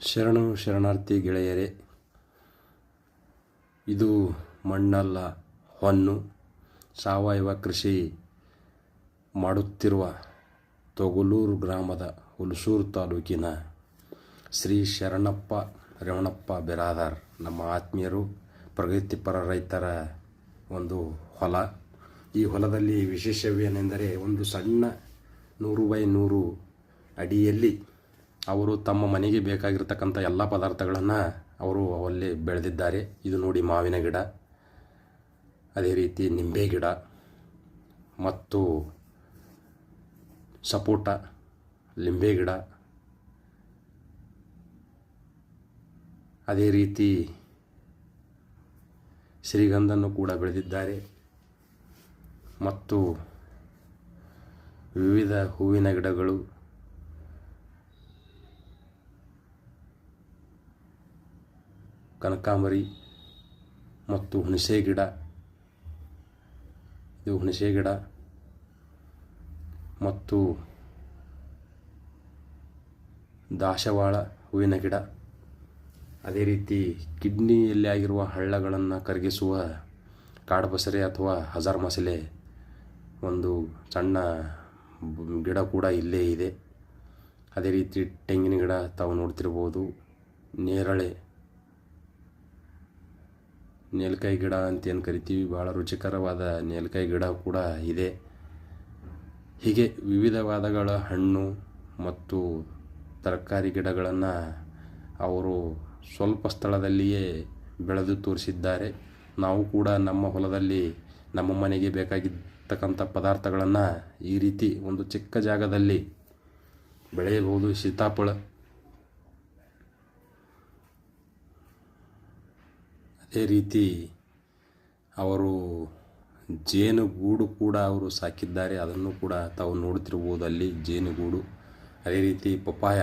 ಶರಣು ಶರಣಾರ್ಥಿ ಗೆಳೆಯರೇ, ಇದು ಮಣ್ಣಲ್ಲ, ಹೊನ್ನು, ಸಾವಯವ ಕೃಷಿ ಮಾಡುತ್ತಿರುವ ತೊಗಲೂರು ಗ್ರಾಮದ ಹುಲಸೂರು ತಾಲೂಕಿನ ಶ್ರೀ ಶರಣಪ್ಪ ರೇವಣಪ್ಪ ಬಿರಾದಾರ್, ನಮ್ಮ ಆತ್ಮೀಯರು ಪ್ರಗತಿಪರ ರೈತರ ಒಂದು ಹೊಲ. ಈ ಹೊಲದಲ್ಲಿ ವಿಶೇಷವೇನೆಂದರೆ ಒಂದು ಸಣ್ಣ ನೂರು ಬೈ ನೂರು ಅಡಿಯಲ್ಲಿ ಅವರು ತಮ್ಮ ಮನೆಗೆ ಬೇಕಾಗಿರ್ತಕ್ಕಂಥ ಎಲ್ಲ ಪದಾರ್ಥಗಳನ್ನು ಅವರು ಅಲ್ಲಿ ಬೆಳೆದಿದ್ದಾರೆ. ಇದು ನೋಡಿ ಮಾವಿನ ಗಿಡ, ಅದೇ ರೀತಿ ನಿಂಬೆ ಗಿಡ ಮತ್ತು ಸಪೋಟ, ಲಿಂಬೆ ಗಿಡ. ಅದೇ ರೀತಿ ಶ್ರೀಗಂಧನ್ನು ಕೂಡ ಬೆಳೆದಿದ್ದಾರೆ. ಮತ್ತು ವಿವಿಧ ಹೂವಿನ ಗಿಡಗಳು ಕನಕಾಂಬರಿ ಮತ್ತು ಹುಣಸೆ ಗಿಡ. ಇದು ಹುಣಸೆ ಗಿಡ. ಮತ್ತು ದಾಸವಾಳ ಹೂವಿನ ಗಿಡ. ಅದೇ ರೀತಿ ಕಿಡ್ನಿಯಲ್ಲಿ ಆಗಿರುವ ಹಳ್ಳಗಳನ್ನು ಕರಗಿಸುವ ಕಾಡುಬಸರೆ ಅಥವಾ ಹಜಾರ್ ಮಸಲೆ ಒಂದು ಸಣ್ಣ ಗಿಡ ಕೂಡ ಇಲ್ಲೇ ಇದೆ. ಅದೇ ರೀತಿ ತೆಂಗಿನ ಗಿಡ ತಾವು ನೋಡ್ತಿರ್ಬೋದು. ನೇರಳೆ ನೇಲ್ಕಾಯಿ ಗಿಡ ಅಂತ ಏನು ಕರಿತೀವಿ, ಭಾಳ ರುಚಿಕರವಾದ ನೇಲ್ಕಾಯಿ ಗಿಡ ಕೂಡ ಇದೆ. ಹೀಗೆ ವಿವಿಧವಾದಗಳ ಹಣ್ಣು ಮತ್ತು ತರಕಾರಿ ಗಿಡಗಳನ್ನು ಅವರು ಸ್ವಲ್ಪ ಸ್ಥಳದಲ್ಲಿಯೇ ಬೆಳೆದು ತೋರಿಸಿದ್ದಾರೆ. ನಾವು ಕೂಡ ನಮ್ಮ ಹೊಲದಲ್ಲಿ, ನಮ್ಮ ಮನೆಗೆ ಬೇಕಾಗಿರ್ತಕ್ಕಂಥ ಪದಾರ್ಥಗಳನ್ನು ಈ ರೀತಿ ಒಂದು ಚಿಕ್ಕ ಜಾಗದಲ್ಲಿ ಬೆಳೆಯಬಹುದು. ಸೀತಾಫಲ ಅದೇ ರೀತಿ ಅವರು ಜೇನುಗೂಡು ಕೂಡ ಅವರು ಸಾಕಿದ್ದಾರೆ. ಅದನ್ನು ಕೂಡ ತಾವು ನೋಡುತ್ತಿರಬಹುದು. ಅಲ್ಲಿ ಜೇನುಗೂಡು, ಅದೇ ರೀತಿ ಪಪಾಯ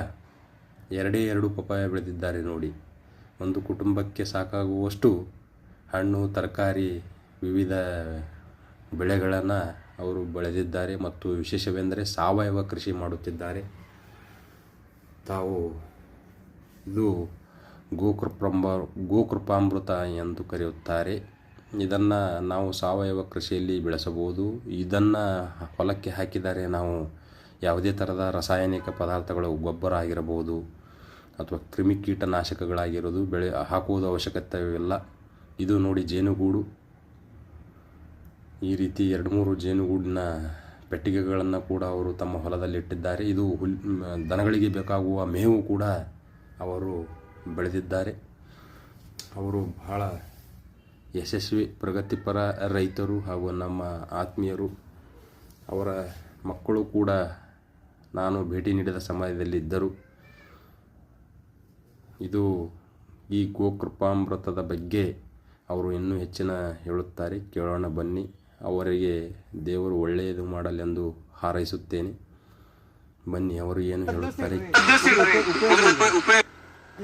ಎರಡೇ ಎರಡು ಪಪಾಯ ಬೆಳೆದಿದ್ದಾರೆ ನೋಡಿ. ಒಂದು ಕುಟುಂಬಕ್ಕೆ ಸಾಕಾಗುವಷ್ಟು ಹಣ್ಣು, ತರಕಾರಿ, ವಿವಿಧ ಬೆಳೆಗಳನ್ನು ಅವರು ಬೆಳೆದಿದ್ದಾರೆ ಮತ್ತು ವಿಶೇಷವೆಂದರೆ ಸಾವಯವ ಕೃಷಿ ಮಾಡುತ್ತಿದ್ದಾರೆ. ತಾವು ಇದು ಗೋಕೃಪಂಬ, ಗೋಕೃಪಾಮೃತ ಎಂದು ಕರೆಯುತ್ತಾರೆ. ಇದನ್ನು ನಾವು ಸಾವಯವ ಕೃಷಿಯಲ್ಲಿ ಬೆಳೆಸಬಹುದು. ಇದನ್ನು ಹೊಲಕ್ಕೆ ಹಾಕಿದರೆ ನಾವು ಯಾವುದೇ ಥರದ ರಾಸಾಯನಿಕ ಪದಾರ್ಥಗಳು, ಗೊಬ್ಬರ ಆಗಿರಬಹುದು ಅಥವಾ ಕ್ರಿಮಿಕೀಟನಾಶಕಗಳಾಗಿರೋದು ಬೆಳೆ ಹಾಕುವುದು ಅವಶ್ಯಕತೆಯಿಲ್ಲ. ಇದು ನೋಡಿ ಜೇನುಗೂಡು. ಈ ರೀತಿ ಎರಡು ಮೂರು ಜೇನುಗೂಡಿನ ಪೆಟ್ಟಿಗೆಗಳನ್ನು ಕೂಡ ಅವರು ತಮ್ಮ ಹೊಲದಲ್ಲಿ ಇಟ್ಟಿದ್ದಾರೆ. ಇದು ಹುಲ್ ದನಗಳಿಗೆ ಬೇಕಾಗುವ ಮೇವು ಕೂಡ ಅವರು ಬೆಳೆದಿದ್ದಾರೆ. ಅವರು ಬಹಳ ಯಶಸ್ವಿ ಪ್ರಗತಿಪರ ರೈತರು ಹಾಗೂ ನಮ್ಮ ಆತ್ಮೀಯರು. ಅವರ ಮಕ್ಕಳು ಕೂಡ ನಾನು ಭೇಟಿ ನೀಡಿದ ಸಮಯದಲ್ಲಿ ಇದ್ದರು ಇದು ಈ ಗೋಕೃಪಾಮೃತದ ಬಗ್ಗೆ ಅವರು ಇನ್ನೂ ಹೆಚ್ಚಿನ ಹೇಳುತ್ತಾರೆ. ಕೇಳೋಣ ಬನ್ನಿ. ಅವರಿಗೆ ದೇವರು ಒಳ್ಳೆಯದು ಮಾಡಲೆಂದು ಹಾರೈಸುತ್ತೇನೆ. ಬನ್ನಿ ಅವರು ಏನು ಹೇಳುತ್ತಾರೆ?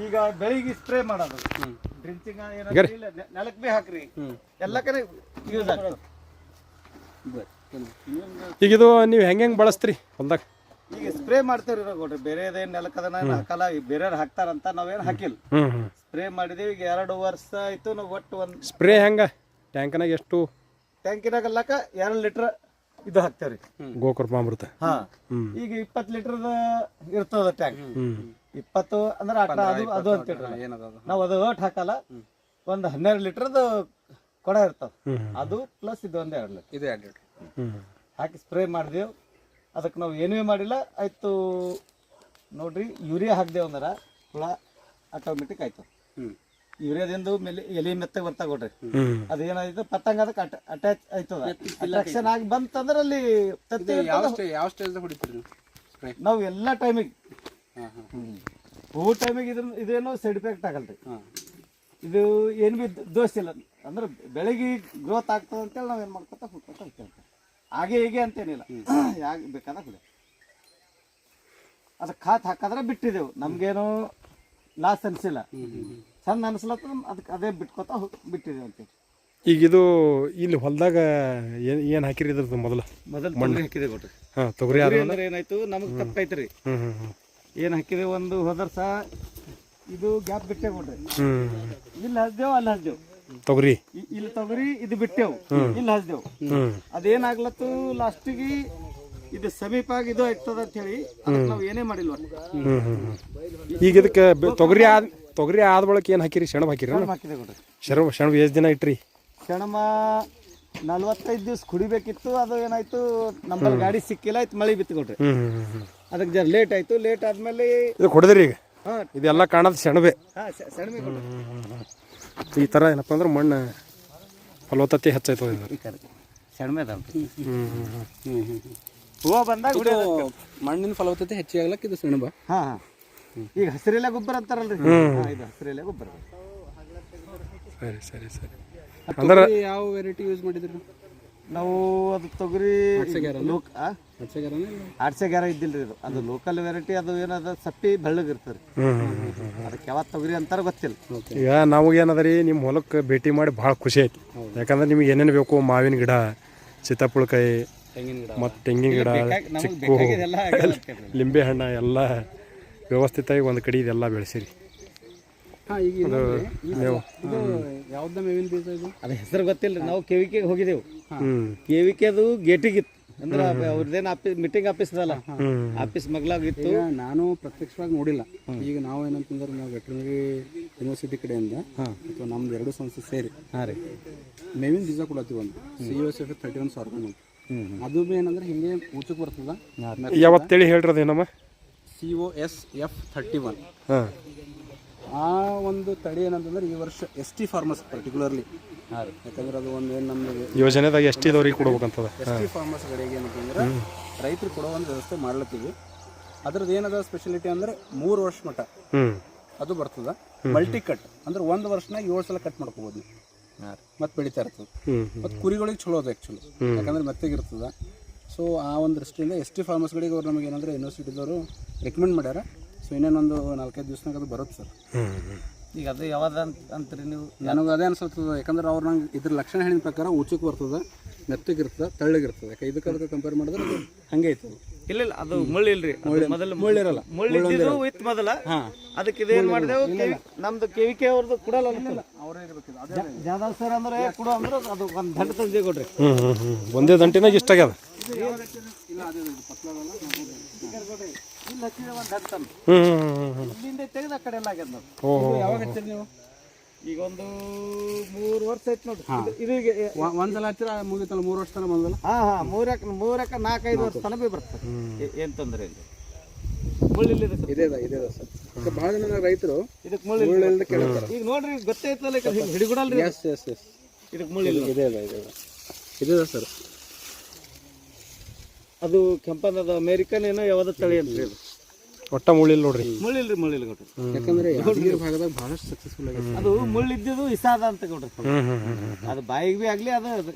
ಈಗ ಬೆಳಿಗ್ಗೆ ಸ್ಪ್ರೇ ಮಾಡೋದು. ಡ್ರಿಂಚಿಂಗ್ ಏನಾದ್ರು ಇಲ್ಲ ನೆಲಕ್ಕೆ ನೆಲಕ್ ಬಿ ಹಾಕ್ರಿ ಎಲ್ಲ ಕಡೆ ಯೂಸ್ ಆಗ್ತದೆ. ಈಗ ಇದು ನೀವು ಹೆಂಗೆ ಹೆಂಗೆ ಬಳಸ್ತ್ರಿ ಹೊಲ್ದಾಗ? ಈಗ ಸ್ಪ್ರೇ ಮಾಡ್ತೇವ್ರಿ ನೋಡ್ರಿ. ನೋಡ್ರಿ ಬೇರೆದೇನ್ ನೆಲಕ್ಕದನ ಹಾಕಲ್ಲ ಈಗ ಬೇರೆಯವ್ರು ಹಾಕ್ತಾರಂತ ನಾವೇನು ಹಾಕಿಲ್ಲ. ಸ್ಪ್ರೇ ಮಾಡಿದೀವಿ ಈಗ ಎರಡು ವರ್ಷ ಆಯ್ತು ನಾವು ಒಟ್ಟು ಒಂದು ಸ್ಪ್ರೇ ಹೆಂಗೆ? ಟ್ಯಾಂಕ್ನಾಗ ಎಷ್ಟು? ಟ್ಯಾಂಕಿನಾಗಲ್ಲಕ ಎರಡು ಲೀಟರ್ ಇದು ಹಾಕ್ತೇವ್ರಿ. ಅಮೃತ. ಹಾ. ಈಗ ಇಪ್ಪತ್ತು ಲೀಟರ್ದ ಇರ್ತದ ಟ್ಯಾಂಕ್ ಹ್ಞೂ ಇಪ್ಪತ್ತು ಅಂದ್ರೆ ಆಟ ಅದು ಅದು ಅಂತೇಳಿ ನಾವು. ಅದು? ಒಟ್ಟು ಹಾಕಲ್ಲ. ಒಂದ್ ಹನ್ನೆರಡು ಲೀಟರ್ದು ಕೊಡ ಇರ್ತಾವ ಹ್ಮ್. ಅದು ಪ್ಲಸ್ ಇದು ಒಂದ್ ಎರಡು ಲೀಟರ್. ಇದು ಎರಡು ಲೀಟ್ರ್. ಹಾಕಿ ಸ್ಪ್ರೇ ಮಾಡಿದೆವು. ಅದಕ್ಕೆ ನಾವು ಏನೂ ಮಾಡಿಲ್ಲ. ಆಯ್ತು ನೋಡ್ರಿ ಯೂರಿಯಾ ಹಾಕ್ದೇವು ಅಂದ್ರೆ ಹುಳ ಆಟೋಮೆಟಿಕ್ ಆಯ್ತು ಹ್ಞೂ ಯೂರಿಯಾದಿಂದ ಮೇಲೆ ಎಲೆ ಮೆತ್ತಗೆ ಬರ್ತಾಗ ಕೊಡ್ರಿ. ಅದು ಏನಾಯ್ತು? ಪತಂಗ ಅದಕ್ಕೆ ಅಟ್ಯಾಚ್ ಆಯ್ತದ. ಅಟ್ರಾಕ್ಷನ್ ಆಗಿ ಬಂತಂದ್ರೆ ಅಲ್ಲಿ ತತ್ತಿ ಯಾವ ಸ್ಟೇಜ್ ಹೊಡಿತೀರಿ ನೀವು? ಎಲ್ಲ ಟೈಮಿಗೆ ಹಾಂ ಟೈಮಿಗೆ ಇದ್ರ ಇದೇನು ಸೈಡ್ ಎಫೆಕ್ಟ್ ಆಗಲ್ರಿ. ಇದು ಏನು ಬಿ ದೋಷ ಇಲ್ಲ. ಅಂದ್ರೆ ಬೆಳಗ್ಗೆ ಗ್ರೋತ್ ಆಗ್ತದೆ ಅಂತೇಳಿ ನಾವು ಏನು ಮಾಡ್ಕೊತ ಹೋಗ್ಕೊತ ಹೋಗ್ತೇವೆ ಹಾಗೆ ಹೀಗೆ ಅಂತೇನಿಲ್ಲ. ಯಾಕೆ ಬೇಕಾದ ಹುಡಿ ಅದಕ್ಕೆ ಖಾತ್ ಹಾಕಿದ್ರೆ ಬಿಟ್ಟಿದ್ದೆವು ನಮ್ಗೇನು ಲಾಸ್ ಅನಿಸಿಲ್ಲ ಚಂದ ಅನಿಸ್ಲತ್ತ ಅದಕ್ಕೆ ಅದೇ ಬಿಟ್ಕೊತ ಬಿಟ್ಟಿದೆ ಅಂತ ಅಂತೇಳಿ ಈಗ ಇದು ಇಲ್ಲಿ ಹೊಲದಾಗ ಏನು ಏನು ಹಾಕಿರಿ ಇದ್ರದ್ದು ಮೊದಲು? ಮೊದಲು ಮಣ್ಣು. ಹಾಕಿದೆ ಕೊಟ್ರಿ ಹಾಂ ತೊಗರಿ ಆದ ಅಂದ್ರೆ ಏನಾಯ್ತು? ನಮಗೆ ಹ್ಞೂ ಹ್ಞೂ ಹ್ಞೂ ಏನು ಹಾಕಿದೆ ಒಂದು ಹೋದರ್ಸ? ಇದು ಗ್ಯಾಪ್ ಬಿಟ್ಟೆ ಕೊಡ್ರಿ ಹ್ಞೂ ಇಲ್ಲಿ ಹಸ್ದೇವ್ ಅಲ್ಲಿ ಹಸ್ದೇವ್ ತೊಗರಿ? ಇಲ್ಲಿ ತೊಗರಿ ಇದು ಬಿಟ್ಟೆವು. ಇಲ್ಲಿ ಹಸ್ದೇವ್ ಅದೇನಾಗ್ಲತ್ತು ಲಾಸ್ಟಿಗೆ ಇದು ಸಮೀಪ ಆಗಿ ಇದು ಆಯ್ತದ ಅಂತ ಹೇಳಿ ನಾವು ಏನೇ ಮಾಡಿಲ್ವ. ಈಗ ಇದಕ್ಕೆ ತೊಗರಿ ಆದ ತೊಗರಿ ಆದ ಬಳಕ ಏನು ಹಾಕಿರಿ? ಸೆಣಬ್ ಹಾಕಿರಿ ಹಾಕಿದೆ ಕೊಡ್ರಿ. ಶೆಣಬ್ ಎಷ್ಟು ದಿನ ಇಟ್ರಿ? ಸೆಣಮ ನಲ್ವತ್ತೈದು ದಿವ್ಸ ಕುಡಿಬೇಕಿತ್ತು ಅದು ಏನಾಯ್ತು ನಮ್ಮಲ್ಲಿ ಗಾಡಿ ಸಿಕ್ಕಿಲ್ಲ ಆಯ್ತು ಮಳೆ ಬಿತ್ತು ಕೊಡ್ರಿ. ಹ್ಞೂ ಹ್ಞೂ ಹ್ಞೂ ಅದಕ್ಕೆ ಜರ ಲೇಟ್ ಆಯ್ತು ಲೇಟ್ ಆದ್ಮೇಲೆ ಇದು ಕೊಡದ್ರಿ ಈಗ? ಹಾಂ. ಇದೆಲ್ಲ ಕಾಣೋದು ಸೆಣಬೆ ಹಾಂ ಸ- ಸೆಣಬೆ ಕೊಡ್ರಿ. ಈ ಥರ ಏನಪ್ಪ ಅಂದ್ರೆ ಮಣ್ಣು ಫಲವತ್ತತೆ ಹೆಚ್ಚಾಯ್ತು ಸೆಣಬೆ ಅದಾವ್ರಿ ಹ್ಞೂ ಹ್ಞೂ ಹ್ಞೂ ಹೂವು ಬಂದಾಗ ಮಣ್ಣಿನ ಫಲವತ್ತತೆ ಹೆಚ್ಚಾಗ್ಲಕ್ಕೆ ಇದು ಸೆಣಬ ಹಾಂ ಹಾ. ಈಗ ಹಸಿರೆಲೆ ಗೊಬ್ಬರ ಅಂತಾರಲ್ರಿ? ಇದು ಹಸಿರೆಲೆ ಗೊಬ್ಬರ. ಸರಿ ಸರಿ ಸರಿ. ಅಂದ್ರೆ ಯಾವ ವೆರೈಟಿ ಯೂಸ್ ಮಾಡಿದ್ರಿ? ನಾವು ಅದು ತೊಗರಿ ಲೋಕ ಆಡ್ಸೆಗಾರ ಇದ್ದಿಲ್ರಿ ಇದು ಅದು ಲೋಕಲ್ ವೆರೈಟಿ ಅದು ಏನದ? ಸಪ್ಪಿ ಬೆಳ್ಳಗೆ ಇರ್ತದೆ ಅದಕ್ಕೆ ಯಾವತ್ತು ತೊಗರಿ ಅಂತಾರ ಗೊತ್ತಿಲ್ಲ. ಈಗ ನಾವು ರೀ ನಿಮ್ಮ ಹೊಲಕ್ಕೆ ಭೇಟಿ ಮಾಡಿ ಭಾಳ ಖುಷಿ ಐತಿ. ಯಾಕಂದ್ರೆ ನಿಮ್ಗೆ ಏನೇನು ಬೇಕು? ಮಾವಿನ ಗಿಡ ಸೀತಾಪುಳಕಾಯಿ ತೆಂಗಿನ ಗಿಡ. ಮತ್ತು ತೆಂಗಿನ ಗಿಡ ಚಿಕ್ಕು ಲಿಂಬೆ ಹಣ್ಣು ಎಲ್ಲ ವ್ಯವಸ್ಥಿತವಾಗಿ ಒಂದು ಕಡೆ ಇದೆಲ್ಲ ಬೆಳೆಸಿರಿ. ಹಾಂ ಈಗ ಇದು. ಇದು ಯಾವ್ದ ಮೇವಿನ ಬೀಜ ಇದು? ಅದು ಹೆಸರು ಗೊತ್ತಿಲ್ಲ ನಾವು ಕೆವಿಕೆಗೆ ಹೋಗಿದ್ದೆವು. ಹ್ಞೂ ಕೆವಿಕೆ ಅದು ಗೇಟಿಗಿತ್ತು. ಅಂದ್ರೆ ಅವ್ರದ್ದೇನು ಆಫೀಸ್ ಮೀಟಿಂಗ್ ಆಫೀಸ್ ಅದಲ್ಲ ಆಫೀಸ್ ಮಗ್ಲಾಗಿತ್ತು. ಈಗ ನಾನು ಪ್ರತ್ಯಕ್ಷವಾಗಿ ನೋಡಿಲ್ಲ. ಈಗ ನಾವು ಏನಂತಂದ್ರೆ ನಾವು ವೆಟರ್ನರಿ ಯೂನಿವರ್ಸಿಟಿ ಕಡೆಯಿಂದ ಅಥವಾ ನಮ್ದು ಎರಡು ಸಂಸ್ಥೆ ಸೇರಿ ಹಾಂ ರೀ. ಮೇವಿನ ಬೀಜ ಕೊಡತ್ತೀವಿ ಒಂದು. C U S F thirty one ಸಾವಿರ ಅದು ಏನಂದ್ರೆ ಹಿಂಗೆ ಊಚಕ್ಕೆ ಬರ್ತದ. ಯಾವತ್ತೇಳಿ ಹೇಳ್ರಿ ಅದೇನಮ್ಮ? C O S F thirty one ಹಾಂ. ಆ ಒಂದು ತಡೆ ಏನಂತಂದ್ರೆ ಈ ವರ್ಷ ಎಸ್ ಟಿ ಫಾರ್ಮರ್ಸ್ ಪರ್ಟಿಕ್ಯುಲರ್ಲಿ ಯಾಕಂದ್ರೆ ಅದು ಒಂದು ಏನು ನಮಗೆ ಯೋಜನೆದಾಗ ಎಷ್ಟು ಇದವ್ರಿಗೆ ಕೊಡ್ಬೇಕಂತದ. ಎಸ್ ಟಿ ಫಾರ್ಮರ್ಸ್ಗಳಿಗೆ ಏನಂತಂದ್ರೆ ರೈತರು ಕೊಡೋ ಒಂದು ವ್ಯವಸ್ಥೆ ಮಾಡ್ಲತ್ತೀವಿ. ಅದ್ರದ್ದು ಏನದ ಸ್ಪೆಷಾಲಿಟಿ ಅಂದ್ರೆ ಮೂರು ವರ್ಷ ಮಟ್ಟ ಅದು ಬರ್ತದ. ಮಲ್ಟಿ ಕಟ್ ಅಂದ್ರೆ ಒಂದು ವರ್ಷನಾಗ ಏಳು ಸಲ ಕಟ್ ಮಾಡ್ಕೋಬೋದು. ಮತ್ತೆ ಬೆಳಿತಾ ಇರ್ತದೆ. ಮತ್ತೆ ಕುರಿಗಳಿಗೆ ಚಲೋ ಅದು ಆ್ಯಕ್ಚುಲಿ ಯಾಕಂದ್ರೆ ಮೆತ್ತಗಿರ್ತದ. ಸೊ ಆ ಒಂದು ದೃಷ್ಟಿಯಿಂದ ಎಸ್ ಟಿ ಫಾರ್ಮರ್ಸ್ಗಳಿಗೆ ಅವ್ರು ನಮಗೆ ಏನಂದ್ರೆ ಯೂನಿವರ್ಸಿಟಿದವರು ರೆಕಮೆಂಡ್ ಮಾಡ್ಯಾರ. ಸೊ ಇನ್ನೇನೊಂದು ನಾಲ್ಕೈದು ದಿವ್ಸನಾಗ ಅದು ಬರುತ್ತೆ ಸರ್. ಈಗ ಅದು ಯಾವ್ದು ಅಂತ ಅಂತೀರಿ ನೀವು? ನನಗೆ ಅದೇ ಅನ್ಸತ್ತದ ಯಾಕಂದ್ರೆ ಅವ್ರು ನಂಗೆ ಇದ್ರ ಲಕ್ಷಣ ಹೇಳಿದ ಪ್ರಕಾರ ಉಚ್ಚಕ್ಕೆ ಬರ್ತದ ಮೆತ್ತಗಿರ್ತದೆ ತಳ್ಳಗಿರ್ತದೆ. ಯಾಕೆ ಇದಕ್ಕೆ ಅದಕ್ಕೆ ಕಂಪೇರ್ ಮಾಡಿದ್ರೆ ಅದು ಹಂಗೆ ಐತದ ಇಲ್ಲ ಇಲ್ಲ ಅದು ಮುಳ್ಳು ಇಲ್ರಿ. ಮೊದಲ ಮೊದಲು ಮುಳ್ಳಿರಲ್ಲ ಮುಳ್ಳು ಇತ್ತು ಮೊದಲ. ಅದಕ್ಕೆ ಇದೇನು ಮಾಡಿದೆವು? ನಮ್ದು ಕೆ ಅವ್ರದ್ದು ಕೊಡಲ್ಲ ಅವರೇ ಇರ್ಬೇಕಿಲ್ಲ ಜಾಧವ್ ಸರ್ ಅಂದ್ರೆ ಕೊಡು ಅಂದ್ರೆ ಅದು ಒಂದು ದಂಡ ತಂದೆ ಕೊಡ್ರಿ. ಹ್ಞೂ ಹ್ಞೂ ಹ್ಞೂ ಒಂದೇ ದಂಟಿನಾಗ ಇಷ್ಟ ಆಗ್ಯದ? ಹ್ಞೂ ಹ್ಞೂ ಹ್ಞೂ ಇಲ್ಲಿಂದ ತೆಗೆದು ಆ ಕಡೆ ಎಲ್ಲ ಆಗ್ಯದ ನೋಡಿ ಓಹೋ ಯಾವಾಗ ಹಚ್ಚಿರಿ ನೀವು? ಈಗ ಒಂದು ಮೂರು ವರ್ಷ ಆಯ್ತು ನೋಡ್ರಿ. ಇದು- ಈಗ ಒಂದ್ಸಲ ಹಚ್ಚಿರ ಮುಗಿತಲ್ಲ ಮೂರು ವರ್ಷ ತನಕ ಒಂದಲ್ಲ ಹಾ ಹಾ ಮೂರಕ್ಕೆ ಮೂರಕ್ಕೆ ನಾಲ್ಕೈದು ವರ್ಷ ತನಕ ಬಿ ಬರ್ತದೆ. ಏ- ಏನ್ ತೊಂದರೆ ಇಲ್ಲ? ಮುಳ್ಳು ಇಲ್ಲಿದೆ ಸರ್. ಇದೇ ಇದೆ ಇದೇ ಸರ್. ಭಾಳ ಜನ ರೈತರು ಇದಕ್ಕೆ ಮುಳ್ಳು ಕೇಳ್ತಾರೆ. ಈಗ ನೋಡ್ರಿ ಹಿಡಿಗುಡಲ್ರಿ ಎಸ್ ಎಸ್ ಎಸ್ ಇದಕ್ಕೆ ಇದೆ ಇದೆ ಇದೆ. ಇದೆ ಸರ್. ಅದು ಕೆಂಪನದ ಅಮೇರಿಕನ್ ಏನೋ ಯಾವ್ದು ತಳಿ ಅಂತ ಇದು ಒಟ್ಟ ಮುಳ್ಳಿಲ್ಲ ನೋಡ್ರಿ. ಮುಳ್ಳಿಲ್ರಿ ಮುಳ್ಳಿಲ್ಲ ಯಾಕಂದ್ರೆ ಯಾದಗಿರಿ ಭಾಗದಾಗ ಬಹಳಷ್ಟು ಸಕ್ಸಸ್ಫುಲ್ ಆಗಿದೆ ಅದು ಮುಳ್ಳಿದ್ದು ಇದ್ದಿದ್ದು ಇಸಾದ ಅಂತ ಕೊಡ್ರಿ ಅದು ಬಾಯಿಗೆ ಬಿ ಆಗ್ಲಿ ಅದು ಹ್ಮ್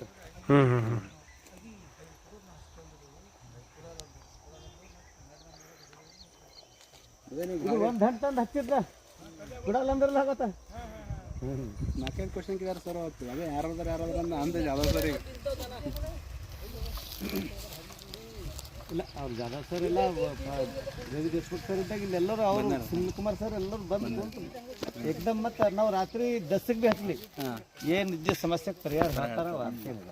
ಹ್ಞೂ ಹ್ಞೂ ಹ್ಞೂ ಇದು ಒಂದ್ ಹಣ್ಣು ತಂದು ಹಚ್ಚಿದ್ರ? ಬಿಡಲ್ಲ ಅಂದ್ರಲ್ಲ ಆಗತ್ತ? ನಾಲ್ಕೈದು ಕ್ವಶನ್ ಕೇಳ್ಯಾರ ಸರ್ ಹೋಗ್ತೀವಿ ಅದೇ ಯಾರಾದ್ರೆ ಯಾರಾದ್ರೆ ಅಂತ ಸರ್ ಈಗ. ಇಲ್ಲ ಅವ್ರು ಜಾಧವ್ ಸರ್ ಇಲ್ಲ ರವಿ ದೇಶ್ಮುಖ್ ಸರ್ ಇದ್ದಾಗ ಇಲ್ಲಿ ಎಲ್ಲರೂ ಅವರು ಸುನಿಲ್ ಕುಮಾರ್ ಸರ್ ಎಲ್ಲರೂ ಬಂದು ಅಂತ ಏಕ್ದಮ್ ಮತ್ತೆ ನಾವು ರಾತ್ರಿ ದಸಕ್ ಬಿ ಹಚ್ಲಿ ಏನು ಇದ್ದ ಸಮಸ್ಯೆಗೆ ಪರಿಹಾರ ಅಂತ ಅಂತೇನಿಲ್ಲ